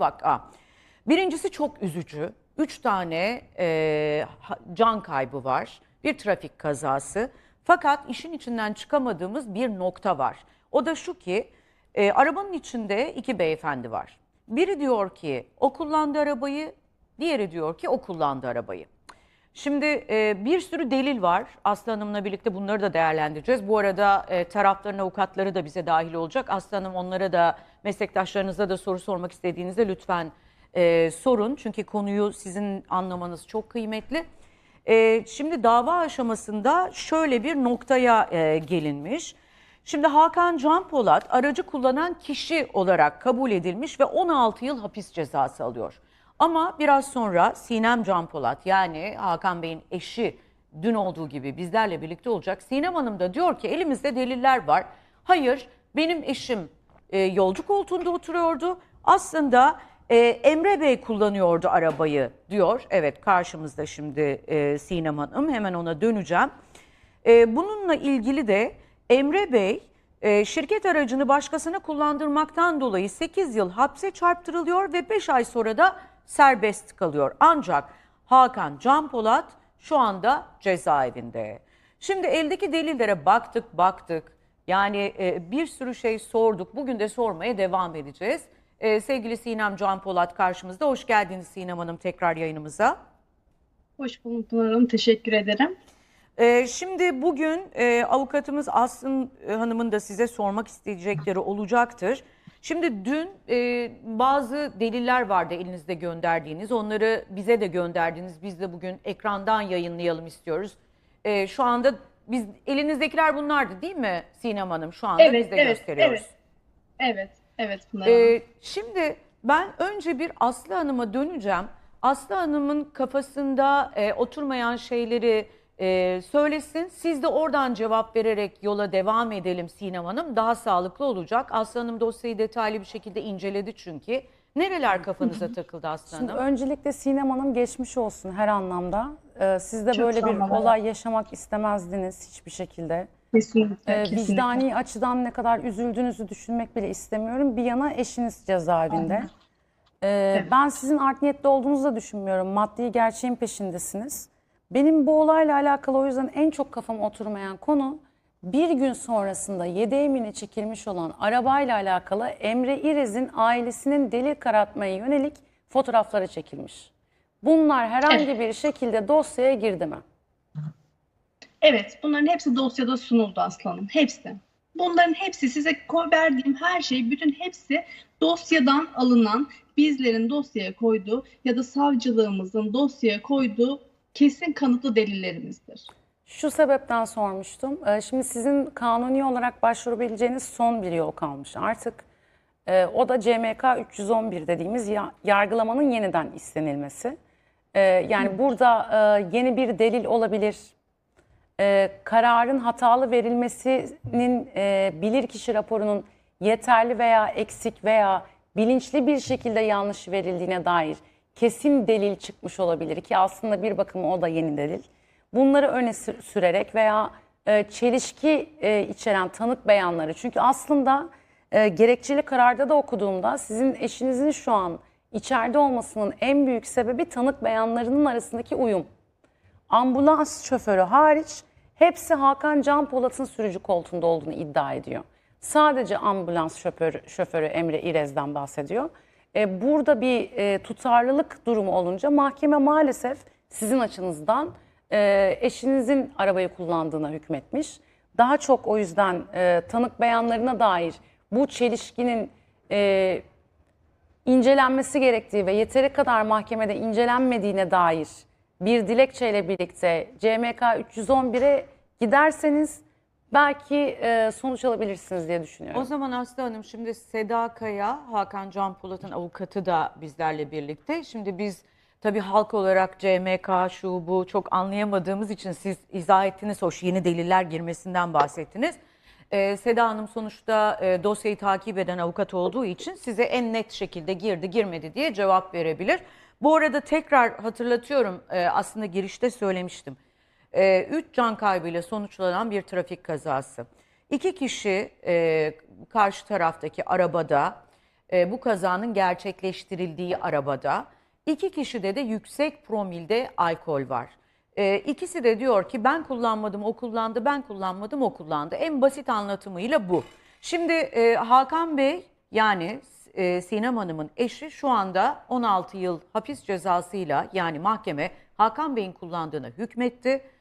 vaka. Birincisi çok üzücü. Üç tane e, can kaybı var. Bir trafik kazası. Fakat işin içinden çıkamadığımız bir nokta var. O da şu ki e, arabanın içinde iki beyefendi var. Biri diyor ki o kullandı arabayı, diğeri diyor ki o kullandı arabayı. Şimdi e, bir sürü delil var. Aslı Hanım'la birlikte bunları da değerlendireceğiz. Bu arada e, tarafların avukatları da bize dahil olacak. Aslı Hanım onlara da meslektaşlarınıza da soru sormak istediğinizde lütfen e, sorun. Çünkü konuyu sizin anlamanız çok kıymetli. E, şimdi dava aşamasında şöyle bir noktaya e, gelinmiş. Şimdi Hakan Can Polat aracı kullanan kişi olarak kabul edilmiş ve 16 yıl hapis cezası alıyor. Ama biraz sonra Sinem Can Polat yani Hakan Bey'in eşi dün olduğu gibi bizlerle birlikte olacak. Sinem Hanım da diyor ki elimizde deliller var. Hayır benim eşim e, yolcu koltuğunda oturuyordu. Aslında e, Emre Bey kullanıyordu arabayı diyor. Evet karşımızda şimdi e, Sinem Hanım hemen ona döneceğim. E, bununla ilgili de Emre Bey e, şirket aracını başkasına kullandırmaktan dolayı 8 yıl hapse çarptırılıyor ve 5 ay sonra da serbest kalıyor. Ancak Hakan Can Polat şu anda cezaevinde. Şimdi eldeki delillere baktık baktık. Yani e, bir sürü şey sorduk. Bugün de sormaya devam edeceğiz. E, sevgili Sinem Can Polat karşımızda. Hoş geldiniz Sinem Hanım tekrar yayınımıza. Hoş bulduk Hanım. Teşekkür ederim. Ee, şimdi bugün e, avukatımız Aslı e, Hanım'ın da size sormak isteyecekleri olacaktır. Şimdi dün e, bazı deliller vardı elinizde gönderdiğiniz. Onları bize de gönderdiniz. Biz de bugün ekrandan yayınlayalım istiyoruz. E, şu anda biz elinizdekiler bunlardı değil mi Sinem Hanım? Şu anda Evet, biz de evet, gösteriyoruz. evet. Evet, evet Pınar. Ee, şimdi ben önce bir Aslı Hanım'a döneceğim. Aslı Hanım'ın kafasında e, oturmayan şeyleri e, söylesin. Siz de oradan cevap vererek yola devam edelim Sinem Hanım. Daha sağlıklı olacak. Aslı Hanım dosyayı detaylı bir şekilde inceledi çünkü. Nereler kafanıza takıldı Aslı Şimdi Hanım? öncelikle Sinem Hanım geçmiş olsun her anlamda. Ee, siz de Çok böyle bir olun. olay yaşamak istemezdiniz hiçbir şekilde. kesinlikle, Ee, kesinlikle. vicdani açıdan ne kadar üzüldüğünüzü düşünmek bile istemiyorum. Bir yana eşiniz cezaevinde. Ee, Ben sizin art niyetli olduğunuzu da düşünmüyorum. Maddi gerçeğin peşindesiniz. Benim bu olayla alakalı o yüzden en çok kafama oturmayan konu bir gün sonrasında 7 Emin'e çekilmiş olan arabayla alakalı Emre İrez'in ailesinin delil karartmaya yönelik fotoğrafları çekilmiş. Bunlar herhangi bir şekilde dosyaya girdi mi? Evet, bunların hepsi dosyada sunuldu aslanım. Hepsi. Bunların hepsi size verdiğim her şey, bütün hepsi dosyadan alınan, bizlerin dosyaya koyduğu ya da savcılığımızın dosyaya koyduğu kesin kanıtlı delillerimizdir. Şu sebepten sormuştum. Ee, Şimdi sizin kanuni olarak başvurabileceğiniz son bir yol kalmış. Artık e, o da CMK 311 dediğimiz ya- yargılamanın yeniden istenilmesi. Ee, Yani burada e, yeni bir delil olabilir. Ee, Kararın hatalı verilmesinin e, bilirkişi raporunun yeterli veya eksik veya bilinçli bir şekilde yanlış verildiğine dair kesin delil çıkmış olabilir ki aslında bir bakıma o da yeni delil. Bunları öne sü- sürerek veya e, çelişki e, içeren tanık beyanları çünkü aslında e, gerekçeli kararda da okuduğumda sizin eşinizin şu an içeride olmasının en büyük sebebi tanık beyanlarının arasındaki uyum ambulans şoförü hariç hepsi Hakan Can Polat'ın sürücü koltuğunda olduğunu iddia ediyor. Sadece ambulans şoförü, şoförü Emre İrez'den bahsediyor. E, burada bir e, tutarlılık durumu olunca mahkeme maalesef sizin açınızdan e, eşinizin arabayı kullandığına hükmetmiş. Daha çok o yüzden e, tanık beyanlarına dair bu çelişkinin e, incelenmesi gerektiği ve yeteri kadar mahkemede incelenmediğine dair bir dilekçeyle birlikte CMK 311'e giderseniz belki e, sonuç alabilirsiniz diye düşünüyorum. O zaman Aslı Hanım şimdi Seda Kaya, Hakan Can Polat'ın avukatı da bizlerle birlikte. Şimdi biz tabii halk olarak CMK şu bu çok anlayamadığımız için siz izah ettiniz. Hoş yeni deliller girmesinden bahsettiniz. Ee, Seda Hanım sonuçta e, dosyayı takip eden avukat olduğu için size en net şekilde girdi girmedi diye cevap verebilir. Bu arada tekrar hatırlatıyorum e, aslında girişte söylemiştim. E, üç can kaybıyla sonuçlanan bir trafik kazası. İki kişi e, karşı taraftaki arabada e, bu kazanın gerçekleştirildiği arabada. İki kişide de yüksek promilde alkol var. E, ikisi de diyor ki ben kullanmadım o kullandı, ben kullanmadım o kullandı. En basit anlatımıyla bu. Şimdi e, Hakan Bey yani e, Sinem Hanım'ın eşi şu anda 16 yıl hapis cezasıyla yani mahkeme Hakan Bey'in kullandığına hükmetti.